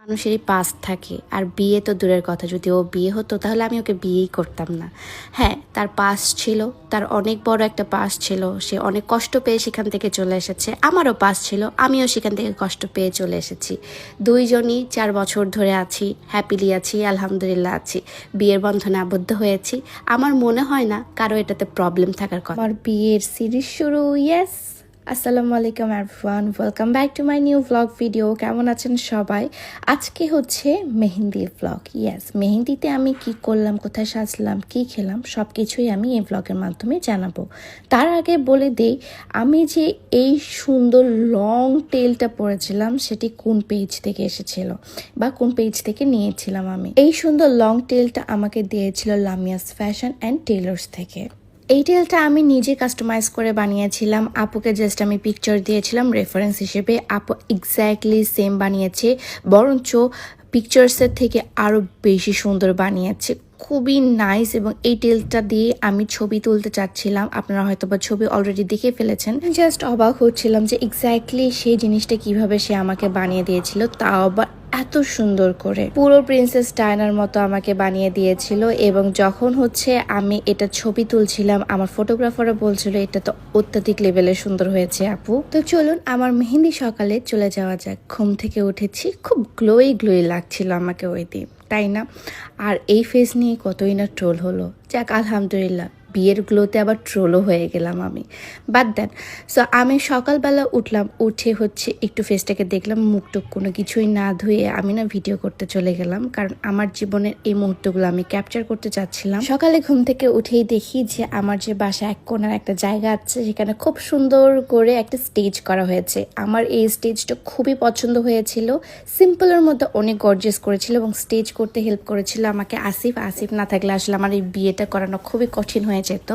মানুষেরই পাস থাকে। আর বিয়ে তো দূরের কথা, যদি ও বিয়ে হতো তাহলে আমি ওকে বিয়েই করতাম না। হ্যাঁ তার পাস ছিল, তার অনেক বড় একটা পাস ছিল, সে অনেক কষ্ট পেয়ে সেখান থেকে চলে এসেছে। আমারও পাস ছিল, আমিও সেখান থেকে কষ্ট পেয়ে চলে এসেছি। দুইজনই চার বছর ধরে আছি হ্যাপিলি আছি, আলহামদুলিল্লাহ আছি। বিয়ের বন্ধনে আবদ্ধ হয়েছি। আমার মনে হয় না কারও এটাতে প্রবলেম থাকার কথা। আমার বিয়ের সিরিজ শুরু ইয়েস আসসালামু আলাইকুম everyone welcome back to my new vlog video কেমন আছেন সবাই? আজকে হচ্ছে মেহেন্দির ভ্লগ ইয়েস মেহেন্দিতে আমি কি করলাম, কোথায় সাজলাম, কি খেলাম সব কিছুই আমি এই ভ্লগের মাধ্যমে জানাব। তার আগে বলে দেই, আমি যে এই সুন্দর লং টেলটা পরেছিলাম, সেটি কোন পেজ থেকে এসেছিল বা কোন পেজ থেকে নিয়েছিলাম আমি? এই সুন্দর লং টেলটা আমাকে দিয়েছিল লামিয়াস ফ্যাশন অ্যান্ড টেলার্স থেকে। এই টেলটা আমি নিজে কাস্টমাইজ করে বানিয়েছিলাম। আপুকে জাস্ট আমি পিকচার দিয়েছিলাম রেফারেন্স হিসেবে। আপু এক্স্যাক্টলি সেম বানিয়েছে, বরঞ্চ পিকচার্সের থেকে আরও বেশি সুন্দর বানিয়েছে। খুবই নাইস এবং এই টেলটা দিয়ে আমি ছবি তুলতে চাচ্ছিলাম। আপনারা হয়তো বা ছবি অলরেডি দেখে ফেলেছেন। জাস্ট অবাক হচ্ছিলাম যে এক্স্যাক্টলি সেই জিনিসটা কীভাবে সে আমাকে বানিয়ে দিয়েছিল, তাও আবার এত সুন্দর করে। পুরো প্রিন্সেস ডায়নার মতো আমাকে বানিয়ে দিয়েছিল এবং যখন হচ্ছে আমি এটা ছবি তুলছিলাম, আমার ফটোগ্রাফারও বলছিল, এটা তো অত্যাধিক লেভেলে সুন্দর হয়েছে, আপু। তো চলুন, আমার মেহেন্দি সকালে চলে যাওয়া যাক। ঘুম থেকে উঠেছি, খুব গ্লোই গ্লোই লাগছিল আমাকে ওই দিন, তাই না? আর এই ফেস নিয়ে কতই না ট্রোল হলো। যাক, আলহামদুলিল্লাহ। বিয়ের গ্লোতে আবার ট্রোলও হয়ে গেলাম আমি। বাদ দেন সো আমি সকালবেলা উঠলাম, উঠে হচ্ছে একটু ফেসটাকে দেখলাম মুখটুক কোনো কিছুই না ধুয়ে আমি না ভিডিও করতে চলে গেলাম, কারণ আমার জীবনের এই মুহূর্তগুলো আমি ক্যাপচার করতে চাচ্ছিলাম। সকালে ঘুম থেকে উঠেই দেখি যে আমার যে বাসা এক কোনার একটা জায়গা আছে, সেখানে খুব সুন্দর করে একটা স্টেজ করা হয়েছে। আমার এই স্টেজটা খুবই পছন্দ হয়েছিল সিম্পলের মধ্যে অনেক গর্জেস করেছিল এবং স্টেজ করতে হেল্প করেছিল আমাকে আসিফ। আসিফ না থাকলে আসলে আমার এই বিয়েটা করানো খুবই কঠিন হয়ে যেত।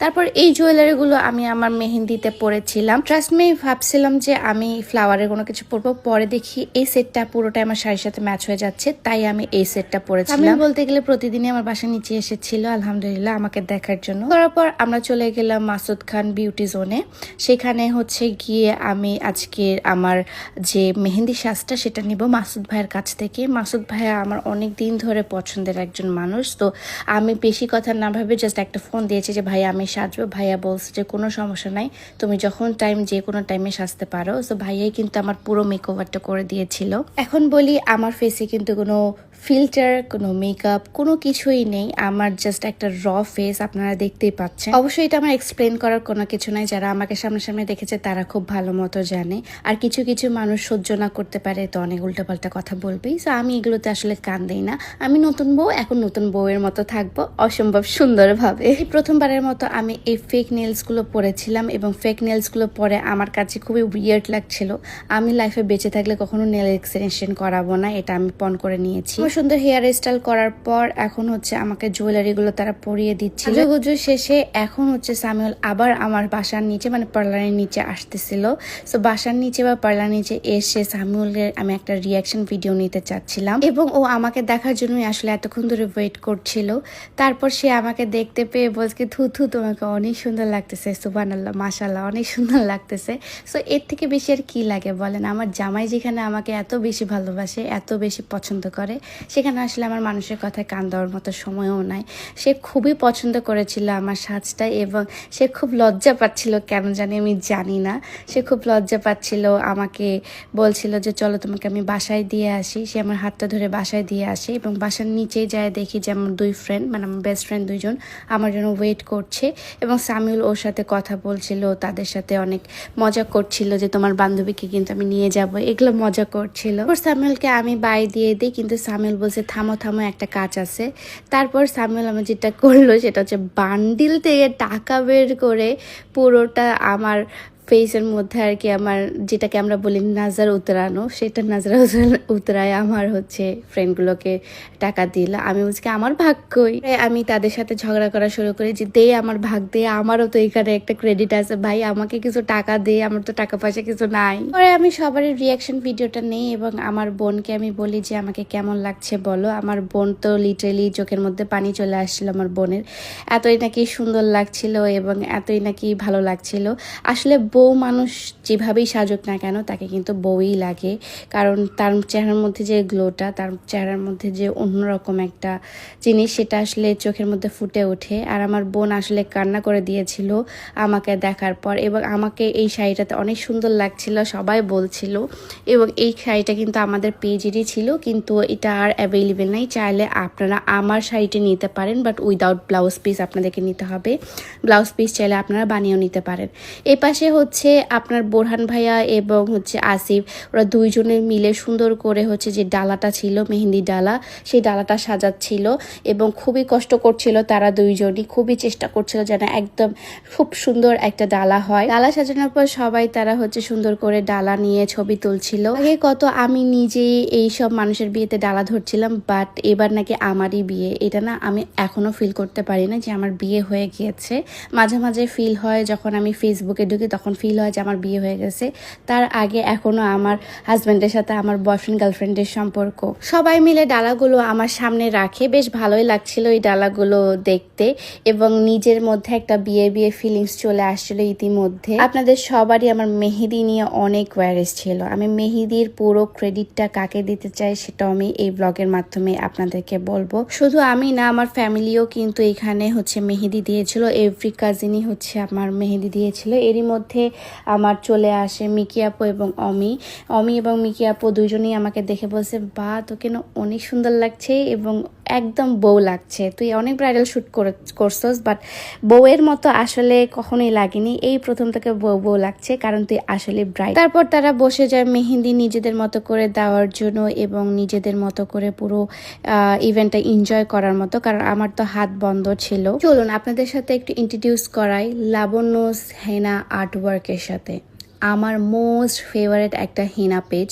তারপর এই জুয়েলারিগুলো আমি আমার মেহেন্দিতে পরেছিলাম। ট্রাস্ট মি ভাবছিলাম যে আমি ফ্লাওয়ারের কোনো কিছু পরবো। পরে দেখি এই সেটটা পুরোটাই আমার শাড়ির সাথে ম্যাচ হয়ে যাচ্ছে, তাই আমি এই সেটটা পরেছিলাম। আমি বলতে গেলে প্রতিদিনই আমার বাসা নিচে এসেছিল, আলহামদুলিল্লাহ, আমাকে দেখার জন্য। তারপর আমরা চলে গেলাম মাসুদ খান বিউটি জোনে সেখানে হচ্ছে গিয়ে আমি আজকে আমার যে মেহেন্দি সাজটা সেটা নিব মাসুদ ভাইয়ের কাছ থেকে। মাসুদ ভাইয়া আমার অনেক দিন ধরে পছন্দের একজন মানুষ, তো আমি বেশি কথা না ভাবে জাস্ট একটা ফোন দিয়েছি যে, ভাইয়া, আমি সাজবো। ভাইয়া বলছে যে, কোনো সমস্যা নাই। তুমি যখন টাইম যে কোনো টাইমে সাজতে পারো। সো ভাইয়াই কিন্তু আমার পুরো মেকওভারটা করে দিয়েছিল। এখন বলি, আমার ফেসে কিন্তু কোনো ফিল্টার কোনো মেকআপ কোনো কিছুই নেই। আমার জাস্ট একটা র ফেস আপনারা দেখতেই পাচ্ছেন। অবশ্যই এটা আমার এক্সপ্লেন করার কোনো কিছু নাই। যারা আমাকে সামনাসামনি দেখেছে, তারা খুব ভালো মতো জানে। আর কিছু কিছু মানুষ সহ্য না করতে পারে, তো অনেক উল্টাপাল্টা কথা বলবেই। তো আমি এগুলোতে আসলে কান দিই না। আমি নতুন বউ, এখন নতুন বউয়ের মতো থাকব অসম্ভব সুন্দরভাবে। এই প্রথমবারের মতো আমি এই ফেক নেলসগুলো পরেছিলাম এবং ফেক নেলসগুলো পরে আমার কাছে খুবই উইয়ার্ড লাগছিল। আমি লাইফে বেঁচে থাকলে কখনো নেল এক্সটেনশন করাবো না, এটা আমি পণ করে নিয়েছি। সুন্দর হেয়ার স্টাইল করার পর এখন হচ্ছে আমাকে জুয়েলারিগুলো তারা পরিয়ে দিচ্ছিল। গুজু শেষে এখন হচ্ছে সামিউল আবার আমার বাসার নিচে মানে পার্লারের নিচে আসতেছিল। সো বাসার নিচে বা পার্লার নিচে এসে সামিউলের আমি একটা রিয়াকশন ভিডিও নিতে চাচ্ছিলাম। এবং ও আমাকে দেখার জন্যই আসলে এতক্ষণ ধরে ওয়েট করছিল। তারপর সে আমাকে দেখতে পেয়ে বলছে থু থু তোমাকে অনেক সুন্দর লাগতেছে। সুবান আল্লাহ মাসাল্লাহ অনেক সুন্দর লাগতেছে। সো এর থেকে বেশি আর কি লাগে বলেন? আমার জামাই যেখানে আমাকে এত বেশি ভালোবাসে এত বেশি পছন্দ করে সেখানে আসলে আমার মানুষের কথায় কান দেওয়ার মতো সময়ও নাই। সে খুবই পছন্দ করেছিল আমার সাজটা এবং সে খুব লজ্জা পাচ্ছিল, কেন জানি আমি জানি না। সে খুব লজ্জা পাচ্ছিল, আমাকে বলছিল যে, চলো তোমাকে আমি বাসায় দিয়ে আসি। সে আমার হাতটা ধরে বাসায় দিয়ে আসে এবং বাসার নিচেই যায় দেখি যে, আমার দুই ফ্রেন্ড মানে আমার বেস্ট ফ্রেন্ড দুইজন, আমার জন্য ওয়েট করছে এবং সামিউল ওর সাথে কথা বলছিল, তাদের সাথে অনেক মজা করছিল যে, তোমার বান্ধবীকে কিন্তু আমি নিয়ে যাব। এগুলো মজা করছিল। সামিউলকে আমি বাই দিয়ে দিই, কিন্তু সামিউল বলছে, থামো থামো, একটা কাজ আছে। তারপর সামিউল আমার যেটা করল সেটা হচ্ছে বান্ডিল থেকে টাকা বের করে পুরোটা আমার ফেসের মধ্যে আর কি আমার যেটাকে আমরা বলি নাজার উতরানো, সেটা নাজার উতরা- উতরায় আমার হচ্ছে ফ্রেন্ডগুলোকে টাকা দিল। আমি বলছি আমার ভাগ কই আমি তাদের সাথে ঝগড়া করা শুরু করি যে, দে আমার ভাগ, দে, আমারও তো এখানে একটা ক্রেডিট আছে। ভাই, আমাকে কিছু টাকা দে, আমার তো টাকা পয়সা কিছু নাই। পরে আমি সবারই রিয়াকশন ভিডিওটা নেই এবং আমার বোনকে আমি বলি যে, আমাকে কেমন লাগছে বলো? আমার বোন তো লিটারেলি চোখের মধ্যে পানি চলে আসছিল আমার বোনের। এতই নাকি সুন্দর লাগছিল এবং এতই নাকি ভালো লাগছিল। আসলে বউ মানুষ যেভাবেই সাজুক না কেন, তাকে কিন্তু বউই লাগে। কারণ তার চেহারার মধ্যে যে গ্লোটা তার চেহারার মধ্যে যে অন্যরকম একটা জিনিস, সেটা আসলে চোখের মধ্যে ফুটে ওঠে। আর আমার বোন আসলে কান্না করে দিয়েছিল আমাকে দেখার পর এবং আমাকে এই শাড়িটাতে অনেক সুন্দর লাগছিল, সবাই বলছিল। এবং এই শাড়িটা কিন্তু আমাদের পেজেরই ছিল, কিন্তু এটা আর অ্যাভেলেবেল নাই। চাইলে আপনারা আমার শাড়িটি নিতে পারেন বাট উইদাউট ব্লাউজ পিস আপনাদেরকে নিতে হবে। ব্লাউজ পিস চাইলে আপনারা বানিয়েও নিতে পারেন। এ পাশে হচ্ছে আপনার বোরহান ভাইয়া এবং হচ্ছে আসিফ। ওরা দুইজনে মিলে সুন্দর করে হচ্ছে যে ডালাটা ছিল, মেহেন্দি ডালা, সেই ডালাটা সাজাচ্ছিল এবং খুবই কষ্ট করছিল তারা দুইজনই। খুবই চেষ্টা করছিল যেন একদম খুব সুন্দর একটা ডালা হয়। ডালা সাজানোর পর সবাই তারা হচ্ছে সুন্দর করে ডালা নিয়ে ছবি তুলছিল। আগে কত আমি নিজেই এই সব মানুষের বিয়েতে ডালা ধরছিলাম, বাট এবার নাকি আমারই বিয়ে। এটা না আমি এখনও ফিল করতে পারি না যে আমার বিয়ে হয়ে গিয়েছে। মাঝে মাঝে ফিল হয় যখন আমি ফেসবুকে ঢুকি, তখন ফিল হয় যে আমার বিয়ে হয়ে গেছে। তার আগে এখনও আমার হাজব্যান্ডের সাথে আমার বয়ফ্রেন্ড গার্লফ্রেন্ডের সম্পর্ক। সবাই মিলে ডালাগুলো আমার সামনে রাখে। বেশ ভালোই লাগছিল এই ডালাগুলো দেখতে এবং নিজের মধ্যে একটা বিয়ে বিয়ে ফিলিংস চলে আসছিল ইতিমধ্যে। আপনাদের সবারই আমার মেহেদি নিয়ে অনেক কোয়ারিজ ছিল। আমি মেহেদির পুরো ক্রেডিটটা কাকে দিতে চাই সেটাও আমি এই ব্লগের মাধ্যমে আপনাদেরকে বলব। শুধু আমি না, আমার ফ্যামিলিও কিন্তু এখানে হচ্ছে মেহেদি দিয়েছিল। এভরি কাজিনই হচ্ছে আমার মেহেদি দিয়েছিল। এরই মধ্যে আমার চলে আসে মিকি আপু এবং অমি। অমি এবং মিকি আপু দুজনেই আমাকে দেখে বলছে, বা তো কেন অনেক সুন্দর লাগছে এবং একদম বউ লাগছে। তুই অনেক ব্রাইডাল শ্যুট করছস বাট বউয়ের মতো আসলে কখনোই লাগেনি। এই প্রথম থেকে বউ বউ লাগছে, কারণ তুই আসলে ব্রাইড তারপর তারা বসে যায় মেহেন্দি নিজেদের মতো করে দেওয়ার জন্য এবং নিজেদের মতো করে পুরো ইভেন্টটা এনজয় করার মতো, কারণ আমার তো হাত বন্ধ ছিল। চলুন আপনাদের সাথে একটু ইন্ট্রোডিউস করাই লাবণ্যস হেনা আর্ট ওয়ার্কের সাথে। আমার মোস্ট ফেভারেট একটা হেনা পেজ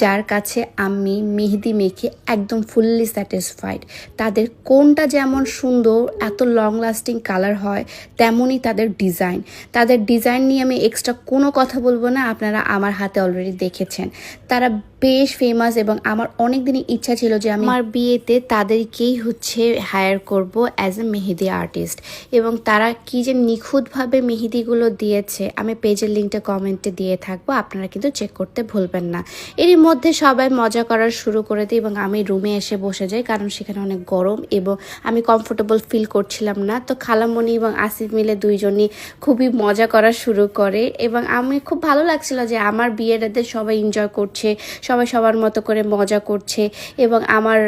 যার কাছে আমি মেহেদি মেখে একদম ফুললি স্যাটিসফাইড তাদের কোনটা যেমন সুন্দর, এত লং লাস্টিং কালার হয়, তেমনই তাদের ডিজাইন তাদের ডিজাইন নিয়ে আমি এক্সট্রা কোনো কথা বলব না, আপনারা আমার হাতে অলরেডি দেখেছেন। তারা বেশ ফেমাস এবং আমার অনেক দিনই ইচ্ছা ছিল যে আমি আমার বিয়েতে তাদেরকেই হচ্ছে হায়ার করব অ্যাজ এ মেহেদি আর্টিস্ট এবং তারা কি যে নিখুঁতভাবে মেহেদিগুলো দিয়েছে, আমি পেজের লিঙ্কটা কমেন্টে দিয়ে থাকব, আপনারা কিন্তু চেক করতে ভুলবেন না। এরই মধ্যে সবাই মজা করার শুরু করে দিই এবং আমি রুমে এসে বসে যাই, কারণ সেখানে অনেক গরম এবং আমি কমফোর্টেবল ফিল করছিলাম না। তো খালামণি এবং আসিফ মিলে দুইজনই খুবই মজা করা শুরু করে এবং আমি খুব ভালো লাগছিল যে আমার বিয়েটাতে সবাই এনজয় করছে, সবাই সবার মতো করে মজা করছে এবং আমার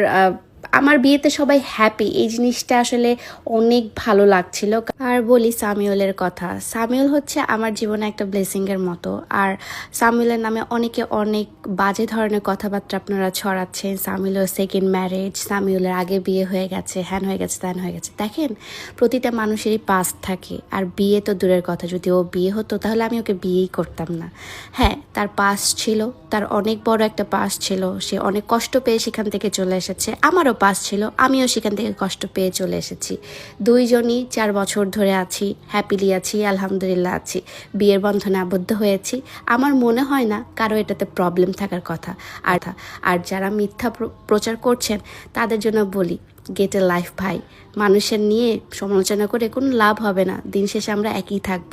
আমার বিয়েতে সবাই হ্যাপি এই জিনিসটা আসলে অনেক ভালো লাগছিল। আর বলি সামিউলের কথা। সামিউল হচ্ছে আমার জীবনে একটা ব্লেসিংয়ের মতো। আর সামিউলের নামে অনেকে অনেক বাজে ধরনের কথাবার্তা আপনারা ছড়াচ্ছেন। সামিউলের সেকেন্ড ম্যারেজ সামিউলের আগে বিয়ে হয়ে গেছে, হ্যান হয়ে গেছে, ত্যান হয়ে গেছে। দেখেন, প্রতিটা মানুষেরই পাস থাকে। আর বিয়ে তো দূরের কথা। যদি ও বিয়ে হতো, তাহলে আমি ওকে বিয়েই করতাম না। হ্যাঁ তার পাস ছিল। তার অনেক বড় একটা পাস ছিল। সে অনেক কষ্ট পেয়ে সেখান থেকে চলে এসেছে। আমারও পাস ছিল, আমিও সেখান থেকে কষ্ট পেয়ে চলে এসেছি। দুইজনই চার বছর ধরে আছি হ্যাপিলি আছি, আলহামদুলিল্লাহ আছি। বিয়ের বন্ধনে আবদ্ধ হয়েছি। আমার মনে হয় না কারও এটাতে প্রবলেম থাকার কথা। আর আর যারা মিথ্যা প্র- প্রচার করছেন, তাদের জন্য বলি গেট লাইফ ভাই। মানুষের নিয়ে সমালোচনা করে কোনো লাভ হবে না। দিন শেষে আমরা একই থাকব।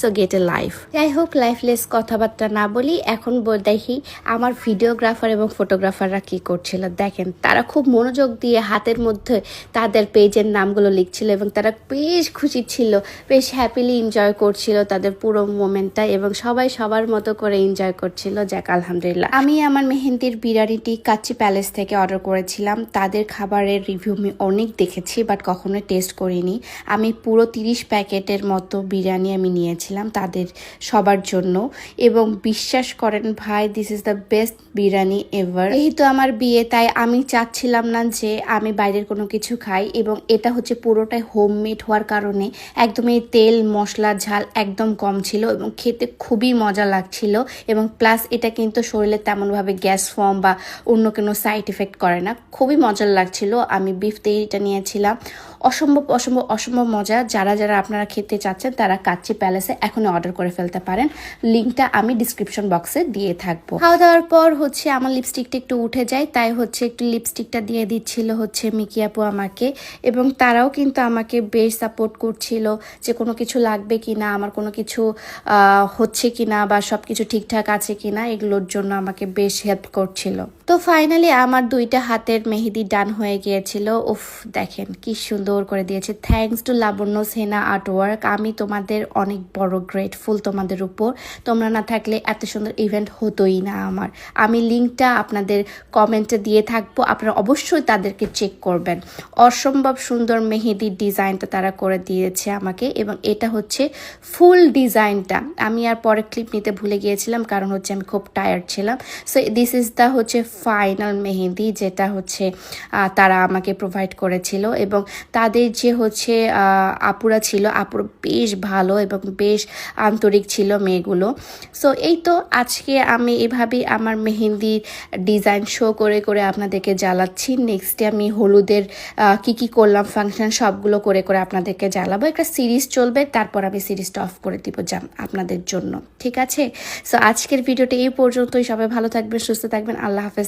সো গেট লাইফ যাই হোক লাইফলেস কথাবার্তা না বলি, এখন দেখি আমার ভিডিওগ্রাফার এবং ফটোগ্রাফাররা কি করছিল। দেখেন, তারা খুব মনোযোগ দিয়ে হাতের মধ্যে তাদের পেজের নামগুলো লিখছিল এবং তারা বেশ খুশি ছিল, বেশ হ্যাপিলি এনজয় করছিল তাদের পুরো মোমেন্টটা এবং সবাই সবার মতো করে এনজয় করছিল। যাক, আলহামদুলিল্লাহ। আমি আমার মেহেন্দির বিরিয়ানিটি কাচ্চি প্যালেস থেকে অর্ডার করেছিলাম। তাদের খাবারের রিভিউ আমি অনেক দেখেছি বাট কখনো টেস্ট করিনি। আমি পুরো তিরিশ প্যাকেটের মতো বিরিয়ানি আমি নিয়েছিলাম তাদের সবার জন্য। এবং বিশ্বাস করেন ভাই this is the best biryani ever যেহেতু আমার বিয়ে, তাই আমি চাচ্ছিলাম না যে আমি বাইরের কোনো কিছু খাই। এবং এটা হচ্ছে পুরোটাই হোমমেড হওয়ার কারণে একদমই তেল, মশলা, ঝাল একদম কম ছিল এবং খেতে খুবই মজা লাগছিল। এবং প্লাস এটা কিন্তু শরীরে তেমনভাবে গ্যাস ফর্ম বা অন্য কোনো সাইড এফেক্ট করে না। খুবই মজার লাগছিল। আমি বিফ তেইটা নিয়েছিলাম। অসম্ভব অসম্ভব অসম্ভব মজা। যারা যারা আপনারা খেতে চাচ্ছেন, তারা কাচ্চি প্যালেসে এখনই অর্ডার করে ফেলতে পারেন। লিঙ্কটা আমি ডিসক্রিপশন বক্সে দিয়ে থাকব। খাওয়া দাওয়ার পর হচ্ছে আমার লিপস্টিকটা একটু উঠে যায়, তাই হচ্ছে একটু লিপস্টিকটা দিয়ে দিচ্ছিল হচ্ছে মিকি আপু আমাকে। এবং তারাও কিন্তু আমাকে বেশ সাপোর্ট করছিল যে কোনো কিছু লাগবে কি না আমার কোনো কিছু হচ্ছে কি না বা সব কিছু ঠিকঠাক আছে কি না এগুলোর জন্য আমাকে বেশ হেল্প করছিল। তো ফাইনালি আমার দুইটা হাতের মেহেদি ডান হয়ে গিয়েছিল। উফ, দেখেন কি সুন্দর করে দিয়েছে। থ্যাঙ্কস টু লাবণ্য সেনা আর্ট ওয়ার্ক আমি তোমাদের অনেক বড় গ্রেটফুল তোমাদের উপর। তোমরা না থাকলে এত সুন্দর ইভেন্ট হতোই না আমার। আমি লিঙ্কটা আপনাদের কমেন্টে দিয়ে থাকব, আপনারা অবশ্যই তাদেরকে চেক করবেন। অসম্ভব সুন্দর মেহেদির ডিজাইনটা তারা করে দিয়েছে আমাকে এবং এটা হচ্ছে ফুল ডিজাইনটা আমি আর পরে ক্লিপ নিতে ভুলে গিয়েছিলাম, কারণ হচ্ছে আমি খুব টায়ার্ড ছিলাম। সো দিস ইজ দ্য হচ্ছে ফাইনাল মেহেদি যেটা হচ্ছে তারা আমাকে প্রোভাইড করেছিল এবং তাদের যে হচ্ছে আপুরা ছিল, আপুরা বেশ ভালো এবং বেশ আন্তরিক ছিল মেয়েগুলো। সো এই তো আজকে আমি এভাবেই আমার মেহেন্দির ডিজাইন শো করে করে আপনাদেরকে জ্বালাচ্ছি। নেক্সটে আমি হলুদের কি কি করলাম ফাংশন সবগুলো করে করে আপনাদেরকে জ্বালাবো। একটা সিরিজ চলবে, তারপর আমি সিরিজটা অফ করে দিব জান আপনাদের জন্য। ঠিক আছে? সো আজকের ভিডিওটা এই পর্যন্তই। সবাই ভালো থাকবেন, সুস্থ থাকবেন। আল্লাহ হাফেজ।